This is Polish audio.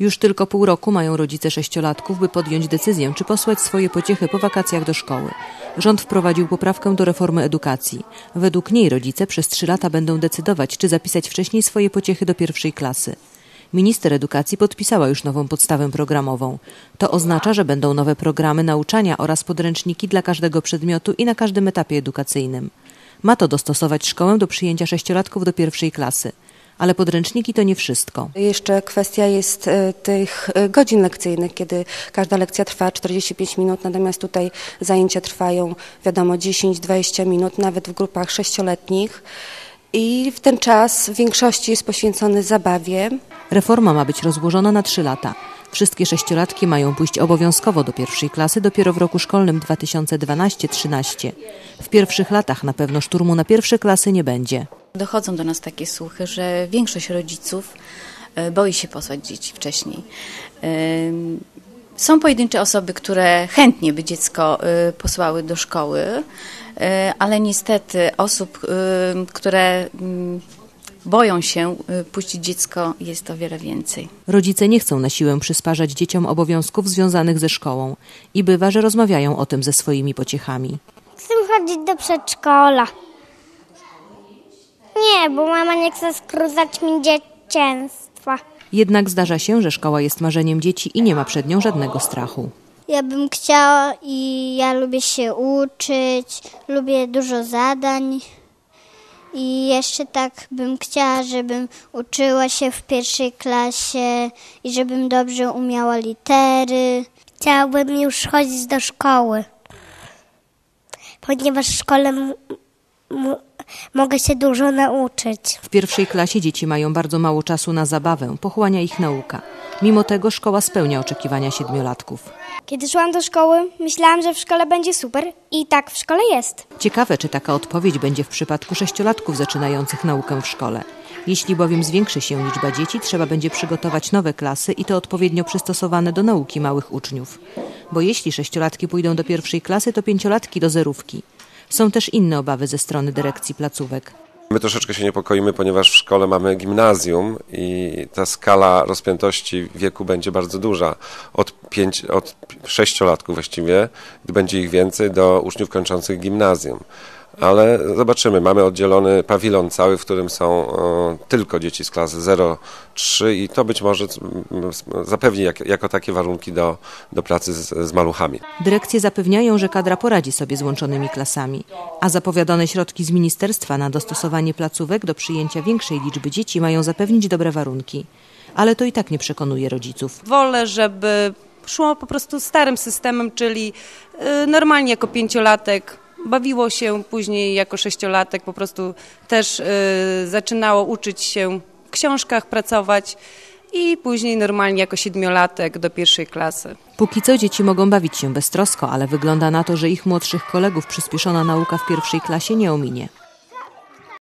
Już tylko pół roku mają rodzice sześciolatków, by podjąć decyzję, czy posłać swoje pociechy po wakacjach do szkoły. Rząd wprowadził poprawkę do reformy edukacji. Według niej rodzice przez trzy lata będą decydować, czy zapisać wcześniej swoje pociechy do pierwszej klasy. Minister edukacji podpisała już nową podstawę programową. To oznacza, że będą nowe programy nauczania oraz podręczniki dla każdego przedmiotu i na każdym etapie edukacyjnym. Ma to dostosować szkołę do przyjęcia sześciolatków do pierwszej klasy. Ale podręczniki to nie wszystko. Jeszcze kwestia jest e, tych e, godzin lekcyjnych, kiedy każda lekcja trwa 45 minut, natomiast tutaj zajęcia trwają, wiadomo, 10-20 minut, nawet w grupach sześcioletnich. I w ten czas w większości jest poświęcony zabawie. Reforma ma być rozłożona na trzy lata. Wszystkie sześciolatki mają pójść obowiązkowo do pierwszej klasy dopiero w roku szkolnym 2012-13. W pierwszych latach na pewno szturmu na pierwsze klasy nie będzie. Dochodzą do nas takie słuchy, że większość rodziców e, boi się posłać dzieci wcześniej. E, Są pojedyncze osoby, które chętnie by dziecko e, posłały do szkoły, ale niestety osób, które mm, boją się puścić dziecko, jest o wiele więcej. Rodzice nie chcą na siłę przysparzać dzieciom obowiązków związanych ze szkołą i bywa, że rozmawiają o tym ze swoimi pociechami. Chcę chodzić do przedszkola. Nie, bo mama nie chce skrócać mi dzieciństwa. Jednak zdarza się, że szkoła jest marzeniem dzieci i nie ma przed nią żadnego strachu. Ja bym chciała i ja lubię się uczyć, lubię dużo zadań. I jeszcze tak bym chciała, żebym uczyła się w pierwszej klasie i żebym dobrze umiała litery. Chciałabym już chodzić do szkoły, ponieważ w szkole mogę się dużo nauczyć. W pierwszej klasie dzieci mają bardzo mało czasu na zabawę, pochłania ich nauka. Mimo tego szkoła spełnia oczekiwania siedmiolatków. Kiedy szłam do szkoły, myślałam, że w szkole będzie super i tak w szkole jest. Ciekawe, czy taka odpowiedź będzie w przypadku sześciolatków zaczynających naukę w szkole. Jeśli bowiem zwiększy się liczba dzieci, trzeba będzie przygotować nowe klasy i to odpowiednio przystosowane do nauki małych uczniów. Bo jeśli sześciolatki pójdą do pierwszej klasy, to pięciolatki do zerówki. Są też inne obawy ze strony dyrekcji placówek. My troszeczkę się niepokoimy, ponieważ w szkole mamy gimnazjum i ta skala rozpiętości wieku będzie bardzo duża. Od, pięć, od sześciolatków właściwie, gdy będzie ich więcej, do uczniów kończących gimnazjum. Ale zobaczymy, mamy oddzielony pawilon cały, w którym są tylko dzieci z klasy 0-3 i to być może zapewni jak, jako takie warunki do, do pracy z, z maluchami. Dyrekcje zapewniają, że kadra poradzi sobie z łączonymi klasami, a zapowiadane środki z ministerstwa na dostosowanie placówek do przyjęcia większej liczby dzieci mają zapewnić dobre warunki. Ale to i tak nie przekonuje rodziców. Wolę, żeby szło po prostu starym systemem, czyli y, normalnie jako pięciolatek bawiło się, później jako sześciolatek po prostu też y, zaczynało uczyć się w książkach, pracować i później normalnie jako siedmiolatek do pierwszej klasy. Póki co dzieci mogą bawić się beztrosko, ale wygląda na to, że ich młodszych kolegów przyspieszona nauka w pierwszej klasie nie ominie.